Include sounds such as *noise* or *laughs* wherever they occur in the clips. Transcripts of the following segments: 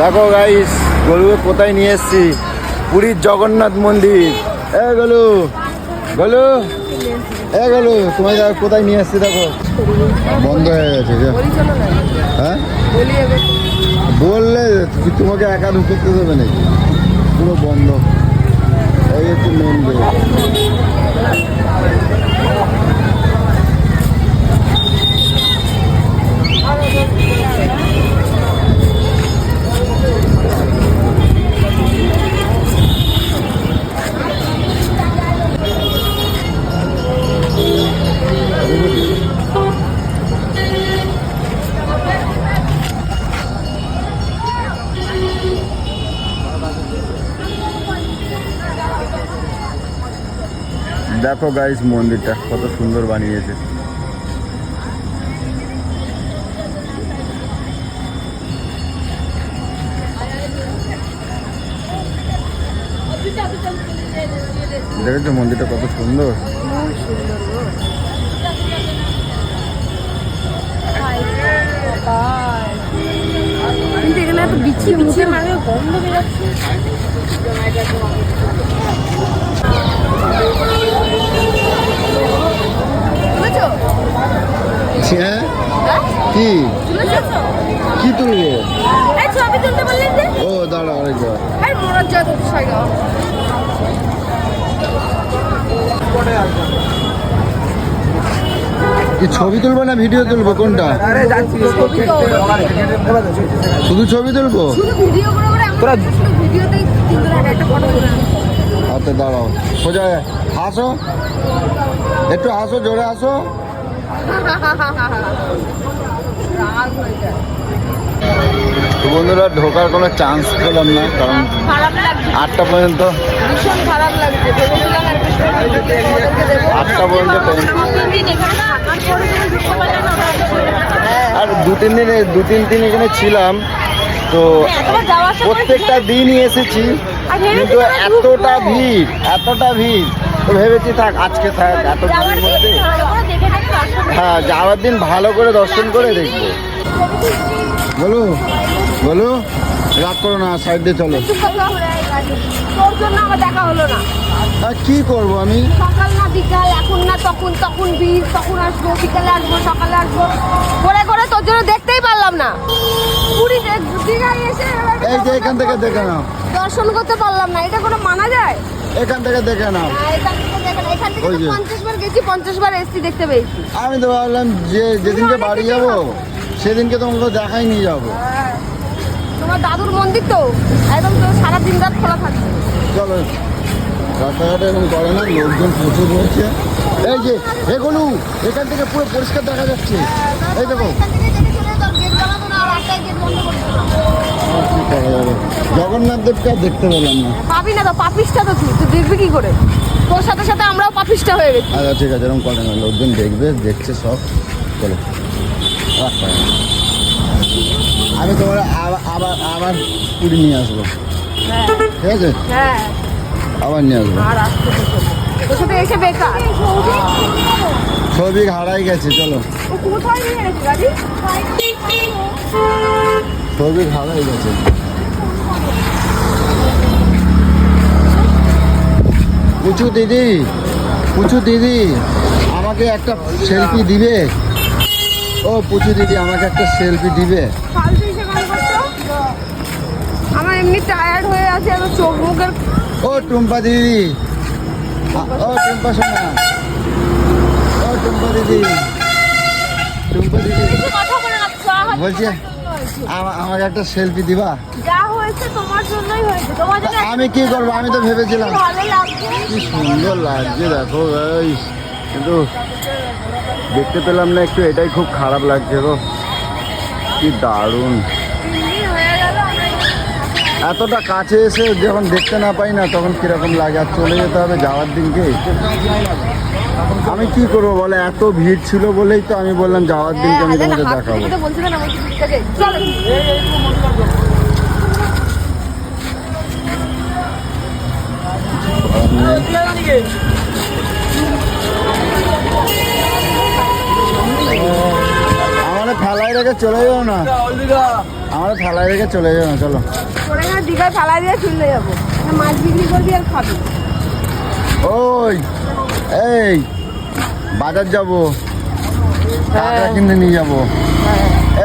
দেখো গাইস গলুকে কোথায় নিয়ে এসছি? পুরীর জগন্নাথ মন্দির। এ গলু গলু, এ গলু, তোমায় দেখো কোথায় নিয়ে এসছি দেখো। বন্ধ হয়ে গেছে। হ্যাঁ? বললে তোমাকে একা ঢুকতে দেবে নাকি? পুরো বন্ধ। এই হচ্ছে মেন গেট দেখো গাইস মন্দিরটা কত সুন্দর বানিয়েছে। দেখেছ মন্দিরটা কত সুন্দর? কিন্তু এখানে এত বিচ্ছিরি মুখের মানে গন্ধ বেরোচ্ছে। হ্যাঁ হ্যাঁ? কি? তুলেছো? কি তুলবে? ছবি তুলতে বললেন যে? ও দাঁড়া আরেকবার। কি ছবি তুলবো না ভিডিও তুলবো? কোনটা? শুধু ছবি তুলবো? শুধু ভিডিও করে করে ভিডিওতেই একটা ফটো। হাতে দাঁড়াও। সোজা হাসো একটু হাসো জোরে হাসো হয়ে বন্ধুরা ঢোকার কোনো চান্স পেলাম না কারণ আটটা পর্যন্ত। আটটা পর্যন্ত হ্যাঁ। আর দু তিন দিন দু তিন দিন এখানে ছিলাম। তো সময় প্রত্যেকটা দিনই এসেছি। কিন্তু এতটা ভিড় এতটা ভিড়। তো ভেবেছি থাক আজকে থাক এত ভিড়ের মধ্যে। হ্যাঁ যাওয়ার দিন ভালো করে দর্শন করে দেখব। বলো বলো রাগ করো না সাইড দিয়ে চলো। তোর জন্য আমার দেখা হলো না। আর কি করব আমি? সকাল না বিকাল এখন না তখন তখন বীজ তখন আসব বিকালে আসব সকালে আসব। করে করে তোর জন্য দেখতেই পারলাম না। পুরী দীঘায় এসে এই যে এখান থেকে দেখে নাও। দর্শন করতে পারলাম না। এটা কোনো মানা যায়? এখান থেকে দেখে নাও। আমি তো ভাবলাম যে যেদিনকে বাড়ি যাব সেদিনকে তোমাকে দেখাই নিয়ে যাব। তোমার দাদুর মন্দির তো? একদম সারা দিন রাত খোলা থাকবে চলো। রাস্তাঘাটে এরকম করে না লোকজন প্রচুর রয়েছে। এই যে এগুলো এখান থেকে পুরো পরিষ্কার দেখা যাচ্ছে। এই দেখো। এখান জগন্নাথ দেবকে আর দেখতে পেলাম না। পাবি না তো পাপিসটা তো তুই তুই দেখবি কি করে? তোর সাথে সাথে আমরাও পাপিসটা হয়ে গেছি। আচ্ছা ঠিক আছে এরকম করে না লোকজন দেখবে দেখছে সব। চলো। আমি তোমার আবার আবার আবার পুরী নিয়ে আসব। হ্যাঁ। ঠিক আছে? হ্যাঁ। আবার নিয়ে আসব। আর আসতে তো হবে। এসে বেকার। ছবি হারাই গেছে চলো। ও কোথায় নিয়ে গেছে গাড়ি? ছবি হারাই গেছে। পুচু দিদি পুচু দিদি আমাকে একটা সেলফি দিবে? ও পুচু দিদি আমাকে একটা সেলফি দিবে। আমার এমনি টায়ার্ড হয়ে আছে চোখ মুখের ও টুম্পা দিদি। ও টুম্পা সোনা। ও টুম্পা দিদি। টুম্পা দিদি। বলছি তোমার জন্য হয়েছে। আমা- আমাকে একটা সেলফি দিবা? যা হয়েছে তোমার জন্যই হয়েছে। তোমার জন্য আমি কি করব? আমি তো ভেবেছিলাম। কি সুন্দর লাগছে দেখো এই। কিন্তু দেখতে পেলাম না একটু এটাই খুব খারাপ লাগছে গো। কি দারুণ। এতটা কাছে এসে যখন দেখতে না পাই না তখন কীরকম লাগে? আর চলে যেতে হবে যাওয়ার দিনকে? আমি কি করব বলে? এত ভিড় ছিল বলেই তো আমি বললাম যাওয়ার দিনকে আমি তোমাকে দেখাবো। আমার ফেলাই রেখে চলে যাও না। আমার থালায় রেখে চলে যাও না চলো দিয়ে চলে যাব। মাছ বিক্রি করবি আর খাবি। ওই এই বাজার যাব। কাঁকড়া হ্যাঁ। কিনে নিয়ে যাব।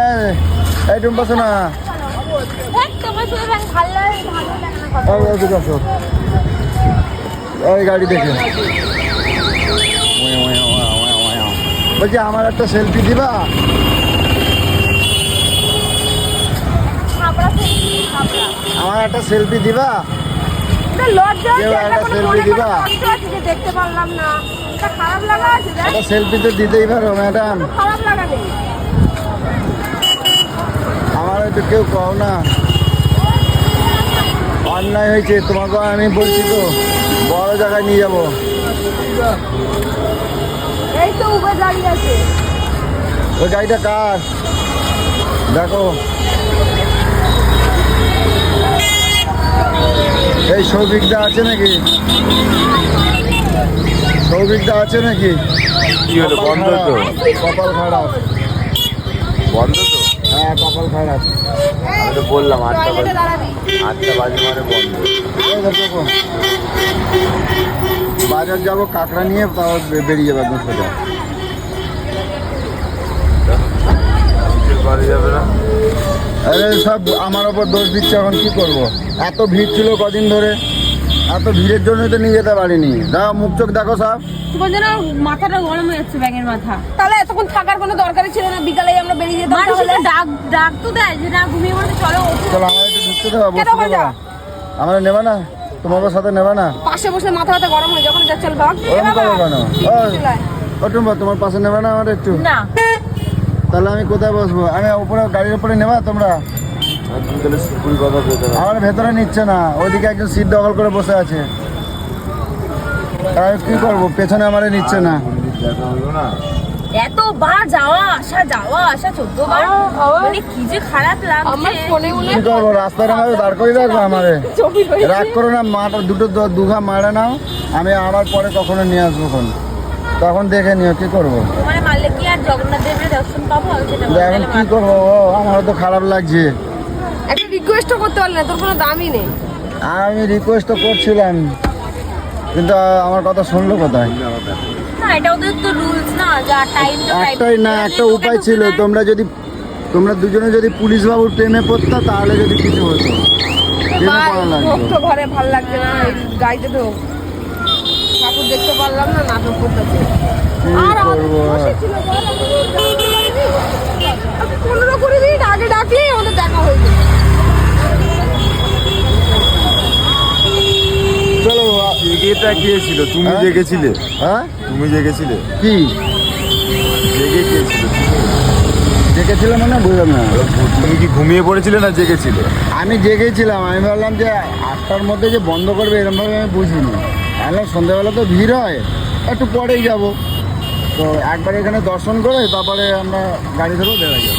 এই এই ভালো লাগে না। ওই গাড়ি দেখে। বলছি আমার একটা সেলফি দিবা। আমার একটা সেলফি দিবা? লজ্জা মনে দিবা? দেখতে পারলাম না। এটা খারাপ লাগা আছে একটা সেলফি তো দিতেই পারো ম্যাডাম খারাপ লাগা নেই। আমার একটু কেউ কও না। অন্যায় হয়েছে তোমাকে আমি বলছি তো। বড় জায়গায় নিয়ে যাব। এই তো উবে দাঁড়িয়ে আছে। ওই গাড়িটা কার? দেখো। এই সৌভিকদা আছে নাকি? সৌভিকদা আছে নাকি? কি হলো বন্ধ তো? কপাল খারাপ। বন্ধ তো? হ্যাঁ কপাল খারাপ। আমি তো বললাম আটটা বাজে আটটা বাজে মানে বন্ধ। এই বাজার যাব কাঁকড়া নিয়ে তাও বেরিয়ে যাবে একদম সোজা। করা যাবে না? সব আমার ওপর দোষ দিচ্ছে এখন কি করব? এত ভিড় ছিল কদিন ধরে এত ভিড়ের জন্যই তো নিয়ে যেতে পারিনি। দাও মুখ চোখ দেখো সব। তোমার যেন মাথাটা গরম হয়ে যাচ্ছে ব্যাঙের মাথা। তাহলে এতক্ষণ থাকার কোনো দরকারই ছিল না বিকালে আমরা বেরিয়ে যেতাম তাহলে। ডাক ডাক তো দেয় যে না ঘুমিয়ে পড়তে চলো। চলো আমার একটু ঢুকতে যা? আমার নেবা না? তোমাকে সাথে নেবা না? পাশে বসে মাথা ব্যথা গরম হয়ে যখন যা চল বাবা। ওরম করো কেন ও তোমার পাশে নেবে না আমার একটু? না। তাহলে আমি কোথায় বসবো? আমি উপরে গাড়ির উপরে নেবা তোমরা। আমার ভেতরে নিচ্ছে না ওইদিকে একজন সিট দখল করে বসে আছে। তাই কি করব? পেছনে আমার নিচ্ছে না। এতবার যাওয়া আসা যাওয়া আসা চোদ্দ বার? আ- আ- মানে কি যে খারাপ আমার ফোনে কি করব? রাস্তার আমাকে দাঁড় করে রাখব আমারে। রাগ করো না মাটা দুটো দুঘা মারে নাও। আমি আবার পরে কখনো নিয়ে আসব খন তখন দেখে নিও কি করব? কি আর জগন্নাথ দেবের দর্শন পাবো? সেটা এখন কি করব আমারও তো খারাপ লাগছে। একটা রিকোয়েস্টও করতে পারলি না তোর কোনো দামই নেই। আমি রিকোয়েস্ট তো করছিলাম কিন্তু আমার কথা শুনলো কোথায়? না এটা ওদের তো রুলস না যা টাইম তো time একটাই না একটা উপায় ছিল তোমরা যদি তোমরা দুজনে যদি পুলিশ বাবুর প্রেমে পড়তা তাহলে যদি কিছু হতো। তো ঘরে ভালো লাগছে না ঢোক ঠাকুর দেখতে পারলাম না নাটক করতেছে। আর পনেরো কুড়ি মিনিট আগে ডাকলে ওদের দেখা হয়ে যেত চলো জেগেটা কে ছিল? তুমি হ্যাঁ? জেগেছিলে? হ্যাঁ? তুমি জেগেছিলে? কি? জেগে কে ছিল? দেখেছিলে মানে বুঝলাম না। তুমি কি ঘুমিয়ে পড়েছিলে না জেগেছিলে? আমি জেগেছিলাম আমি ভাবলাম যে আটটার মধ্যে যে বন্ধ করবে এরকমভাবে আমি বুঝিনি। আমি সন্ধ্যাবেলা তো ভিড় হয় একটু পরেই যাব। তো একবার এখানে দর্শন করে তারপরে আমরা গাড়ি ধরেও বেড়ে যাব।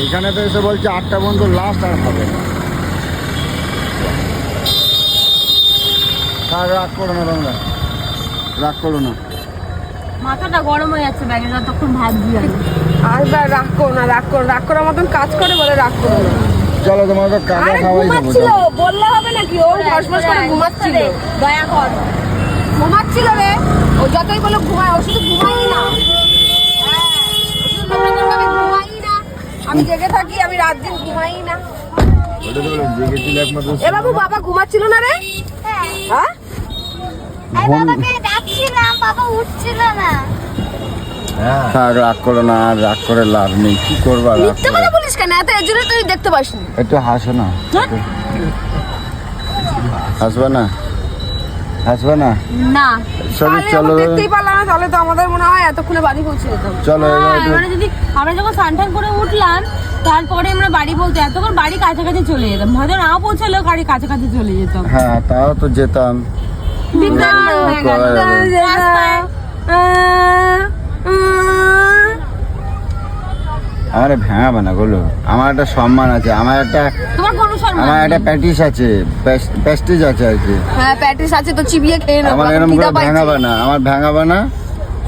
এইখানে তো এসে বলছে আটটা পর্যন্ত লাস্ট আর হবে না। আর রাগ করো না তোমরা রাগ করো না। মাথাটা গরম হয়ে যাচ্ছে ব্যাঙের যতক্ষণ ভাবছি আমি আর রাগ করো না রাগ করো রাগ করার মতন কাজ করে বলে রাগ করো না। চলো তোমাকে কাকা খাওয়াই চলো। বললে হবে নাকি? ও ফসফস করে ঘুমাচ্ছিল। দয়া কর। ঘুমাচ্ছিল রে। ও যতই বলো ঘুমায় ও শুধু ঘুমাই না। হ্যাঁ, ঘুমাই না। আমি জেগে থাকি আমি রাত দিন ঘুমাই না। ওটা তো বললাম জেগেছিলে একমাত্র এ বাবু বাবা ঘুমাচ্ছিল না রে? হ্যাঁ। ঘুম ডাকছিলাম বাবা উঠছিল না। হ্যাঁ। রাগ করো না আর রাগ করে লাভ নেই। কি করবা রাগ মিথ্যে করে? কথা বলিস কেন? এত এর জন্য তুই দেখতে পাসনি একটু হাসো না। হাসবে না? হাসবে না? না। চলো চলো। দেখতেই পারলাম না তাহলে তো আমাদের মনে হয় এতক্ষণে বাড়ি পৌঁছে যেতাম। চলো হ্যাঁ, এবারে যদি আমরা যখন স্নান করে উঠলাম তারপরে আমরা বাড়ি বলতে এতক্ষণ বাড়ি কাছাকাছি চলে যেতাম। হয়তো না পৌঁছালেও গাড়ি কাছাকাছি চলে যেতাম। হ্যাঁ তাও তো যেতাম। বিজ্ঞান হয়ে গেল। আমার ভেঙাবে না বলো আমার একটা সম্মান আছে আমার একটা তোমার কোনো সম্মান আমার একটা প্যাটিস আছে প্যাস্টিজ আছে আর কি। হ্যাঁ প্যাটিস আছে তো চিবিয়ে খেয়ে নেব আমার এরকম করে। ভেঙাবে না আমার ভেঙাবে না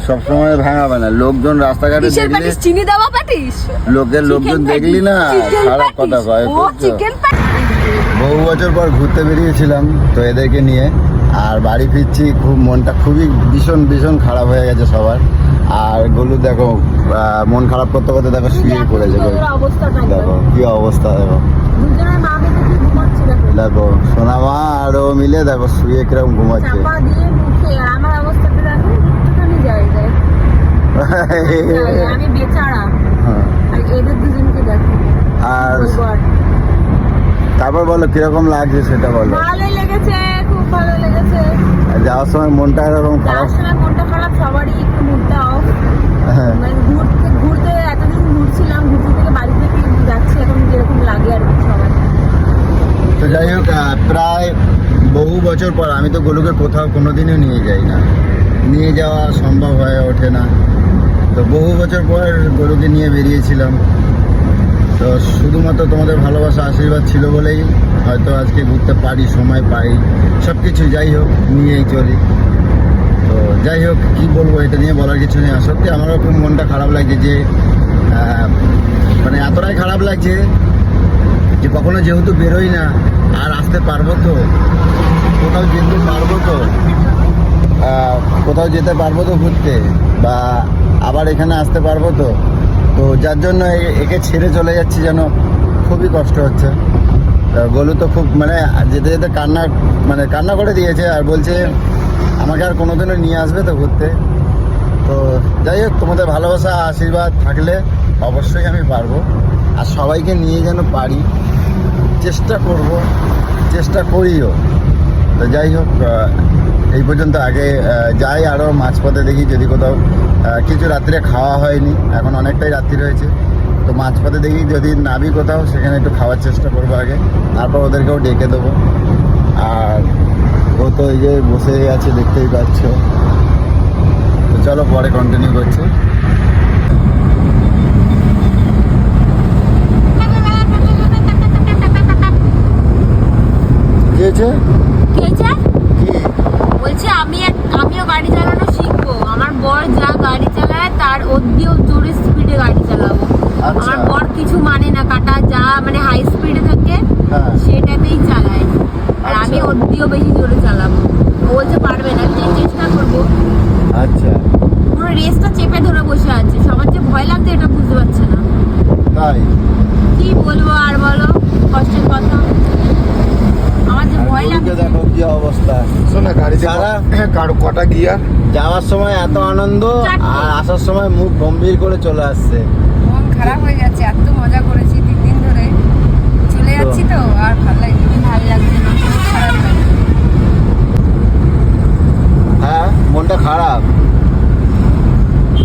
সবসময় ভাঙাবে না। লোকজন রাস্তাঘাটে দেখলে চিনি দেওয়া প্যাটিস? লোকের লোকজন দেখলি না? খারাপ কথা কয় বহু বছর পর ঘুরতে বেরিয়েছিলাম তো এদেরকে নিয়ে আর বাড়ি ফিরছি খুব মনটা খুবই ভীষণ ভীষণ খারাপ হয়ে গেছে সবার। আর গলু দেখো মন খারাপ করতে করতে দেখো শুয়ে পড়েছে দেখো কি অবস্থা দেখো। দেখো? দেখো সোনা মা আর ও মিলে দেখো শুয়ে কীরকম ঘুমাচ্ছে। আর হ্যাঁ। তারপর বলো কীরকম লাগছে সেটা বলো। ভালোই লেগেছে খুব ভালো লেগেছে। আর যাওয়ার সময় মনটা এরকম খারাপ? মনটা খারাপ সবারই একটু মুডটা অফ হ্যাঁ। মানে ঘুরতে ঘুরতে এতদিন ঘুরছিলাম ঘুরতে থেকে বাড়ি যাচ্ছি এখন যেরকম লাগে আর কি সবার। তো যাই হোক প্রায় বহু বছর পর আমি তো গোলুকে কোথাও কোনোদিনও নিয়ে যাই না। নিয়ে যাওয়া সম্ভব হয়ে ওঠে না। তো বহু বছর পর গরুকে নিয়ে বেরিয়েছিলাম। তো শুধুমাত্র তোমাদের ভালোবাসা আশীর্বাদ ছিল বলেই হয়তো আজকে ঘুরতে পারি সময় পাই সব কিছু যাই হোক নিয়েই চলি। যাই হোক, কী বলব এটা নিয়ে বলার কিছু নেই। সত্যি আমারও খুব মনটা খারাপ লাগছে যে মানে এতটাই খারাপ লাগছে যে কখনো যেহেতু বেরোই না, আর আসতে পারব তো, কোথাও যেতে পারব তো কোথাও যেতে পারব তো ঘুরতে, বা আবার এখানে আসতে পারব তো তো যার জন্য একে ছেড়ে চলে যাচ্ছি যেন খুবই কষ্ট হচ্ছে। গোলু তো খুব মানে যেতে যেতে কান্না মানে কান্না করে দিয়েছে আর বলছে আমাকে আর কোনোদিনও নিয়ে আসবে তো ঘুরতে। তো যাই হোক, তোমাদের ভালোবাসা, আশীর্বাদ থাকলে অবশ্যই আমি পারব। আর সবাইকে নিয়ে যেন পারি, চেষ্টা করব, চেষ্টা করিও। তো যাই হোক এই পর্যন্ত আগে যাই আরও মাঝপথে দেখি যদি কোথাও কিছু রাত্রে খাওয়া হয়নি, এখন অনেকটাই রাত্রি রয়েছে তো মাঝপথে দেখি যদি নাবি কোথাও, সেখানে একটু খাওয়ার চেষ্টা করব আগে। তারপর ওদেরকেও ডেকে দেবো। আর ও তো এই যে বসে আছে দেখতেই পাচ্ছ। তো চলো পরে কন্টিনিউ করছি। কি বলছে আমি আমিও গাড়ি চালানো শিখব। আমার বর যা গাড়ি চালায় তার অব্দিও জোরে স্পিডে গাড়ি চালাবো। আচ্ছা। আমার বর কিছু মানে না কাটা যা মানে হাই স্পিডে থাকে হ্যাঁ। সেটাতেই চালায়। আর আমি আচ্ছা। অব্দিও বেশি ও পারবে না চেষ্টা করব। আচ্ছা। পুরো রেসটা চেপে ধরে বসে আছে সবার যে ভয় লাগছে এটা বুঝতে পারছে না। তাই? কি বলব আর বলো কষ্টের কথা। আমার যে ভয় লাগছে দেখো কি অবস্থা। শোন না গাড়িতে সারা? কারও কটা গিয়ার যাওয়ার সময় এত আনন্দ আর আসার সময় মুখ গম্ভীর করে চলে আসছে। মন খারাপ হয়ে যাচ্ছে এত মজা করেছি তিন দিন ধরে। চলে যাচ্ছি তো আর ভালো লাগছে ভালো লাগছে না খুব খারাপ লাগছে হ্যাঁ মনটা খারাপ।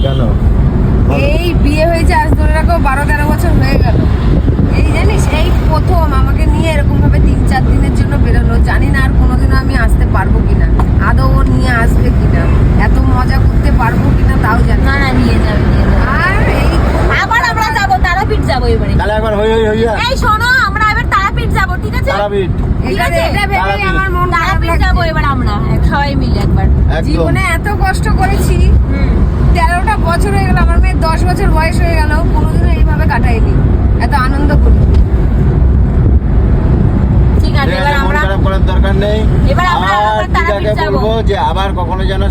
কেন? এই বিয়ে হয়েছে আজ ধরে রাখো বারো তেরো বছর হয়ে গেল। এই জানিস, এই প্রথম আমাকে নিয়ে এরকম ভাবে তিন চার দিনের জন্য বেরোলো জানি না আর কোনোদিনও আমি আসতে পারব কিনা আদৌ ও নিয়ে আসবে কিনা এত মজা করতে পারব কিনা তাও জানি না না না নিয়ে যাবে নিয়ে যাবে আর এই আবার আমরা যাব তারাপীঠ যাব এবারে তাহলে একবার হই হই হইয়া এই শোনো আমরা এবার তারাপীঠ যাব ঠিক আছে তারাপীঠ ঠিক এটা আছে? এটা ভেবেই তারাপীঠ। আমার মন খারাপ তারাপীঠ যাব লাগছে এবার আমরা এক সবাই মিলে একবার একদম জীবনে এত কষ্ট করেছি তেরোটা বছর হয়ে গেল আমার মেয়ের দশ বছর বয়স হয়ে গেল কোনোদিনও এইভাবে কাটাইনি এত আনন্দ করি ঠিক আছে ঠিক এবার আছে, মন খারাপ করার দরকার নেই। আর আবার দিদাকে বলব যে আবার কখনো যেন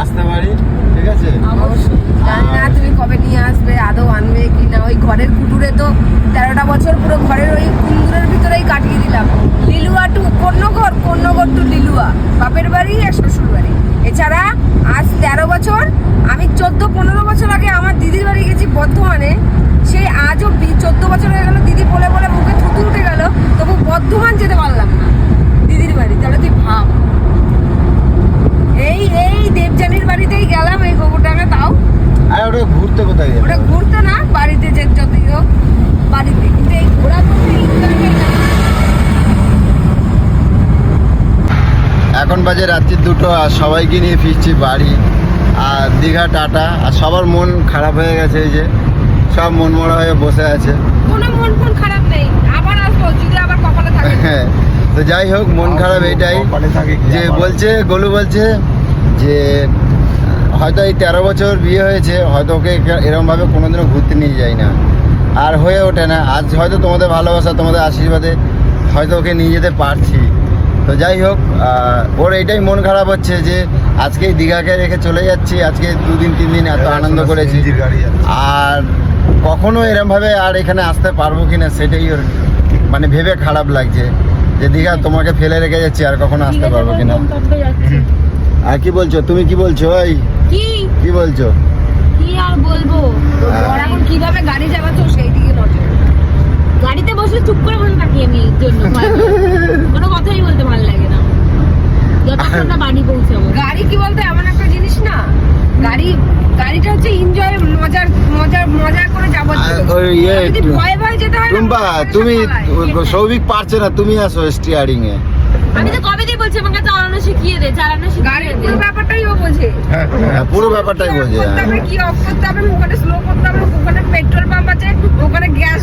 আসতে পারি ঠিক আছে? জানি না তুমি কবে নিয়ে আসবে আদৌ আনবে কি না। ওই ঘরের কুটুরে তো তেরোটা বছর পুরো ঘরের ওই কুন্দুরের ভিতরেই কাটিয়ে দিলাম। লিলুয়া টু কন্যঘর কন্যঘর টু লিলুয়া? বাপের বাড়ি আর শ্বশুর বাড়ি। এছাড়া আজ তেরো বছর আমি চোদ্দ পনেরো বছর আগে আমার দিদির বাড়ি গেছি বর্ধমানে। সেই আজও চোদ্দ বছর হয়ে গেল দিদি বলে বলে মুখে থুতু উঠে গেল তবু বর্ধমান যেতে পারলাম না। দিদির বাড়ি তাহলে তুই ভাব। এই এই দেবযানীর বাড়িতেই গেলাম এই গোবরডাঙ্গা তাও। আর ওটা ঘুরতে কোথায় গেলে? ওটা ঘুরতো না বাড়িতে যে হোক বাড়িতে। কিন্তু এই ঘোরা এখন বাজে রাত্রির দুটো আর সবাইকে নিয়ে ফিরছি বাড়ি আর দীঘা টাটা আর সবার মন খারাপ হয়ে গেছে এই যে। সব মন মরা হয়ে বসে আছে। কোনো মন ফোন খারাপ নেই। আবার আসব যদি আবার কপালে থাকে। *laughs* হ্যাঁ তো যাই হোক মন খারাপ এটাই। যে বলছে গোলু বলছে যে হয়তো এই তেরো বছর বিয়ে হয়েছে হয়তো ওকে এরকমভাবে কোনোদিনও ঘুরতে নিয়ে যাই না। আর হয়ে ওঠে না। আজ হয়তো তোমাদের ভালোবাসা তোমাদের আশীর্বাদে হয়তো ওকে নিয়ে যেতে পারছি। তো যাই হোক ওর এটাই মন খারাপ হচ্ছে যে আজকে দীঘাকে রেখে চলে যাচ্ছি আজকে দুদিন তিন দিন এত আনন্দ করেছি। গাড়ি আর কখনো এরমভাবে আর এখানে আসতে পারব কিনা সেটাই ওর মানে ভেবে খারাপ লাগছে। যে দীঘা তোমাকে ফেলে রেখে যাচ্ছি আর কখনো আসতে পারব কিনা। আর কি বলছো? তুমি কি বলছো? ওই কি? কি বলছো? কি আর বলব? এখন কীভাবে গাড়ি চালাচ্ছ সেই দিকে নজর। গাড়িতে বসে চুপ করে বসে থাকি আমি জন্য। *laughs* কোনো কথাই বলতে ভালো লাগে না। যতক্ষণ না বাড়ি পৌঁছাবো গাড়ি কি বলতো এমন একটা জিনিস না? গাড়ি গাড়িটা হচ্ছে এনজয় মজার মজার মজা করে যাব ওই ইয়ে যদি ভয়ে ভয়ে যেতে হয় ভয়ে তুমি। সৌভিক পারছে না তুমি আসো স্টিয়ারিং এ। আমি তো কবে দিয়ে বলছি আমাকে চালানো শিখিয়ে দে চালানো শিখিয়ে গাড়ির দে। পুরো ব্যাপারটাই ও বোঝে। হ্যাঁ, পুরো ব্যাপারটাই বোঝে হ্যাঁ। কি অফ করতে হবে ওখানে স্লো করতে হবে ওখানে পেট্রোল পাম্প আছে ওখানে গ্যাস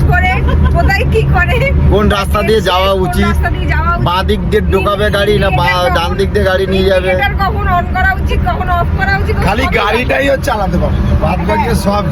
কোথায় কি করে? কোন রাস্তা দিয়ে যাওয়া উচিত? বাঁ দিক দিয়ে ঢোকাবে গাড়ি না বা ডান দিক দিয়ে গাড়ি নিয়ে যাবে? কখন অন করা উচিত কখন অফ করা উচিত? খালি গাড়িটাই হচ্ছে আলাদা পাবে বাদ হ্যাঁ, বাকি সব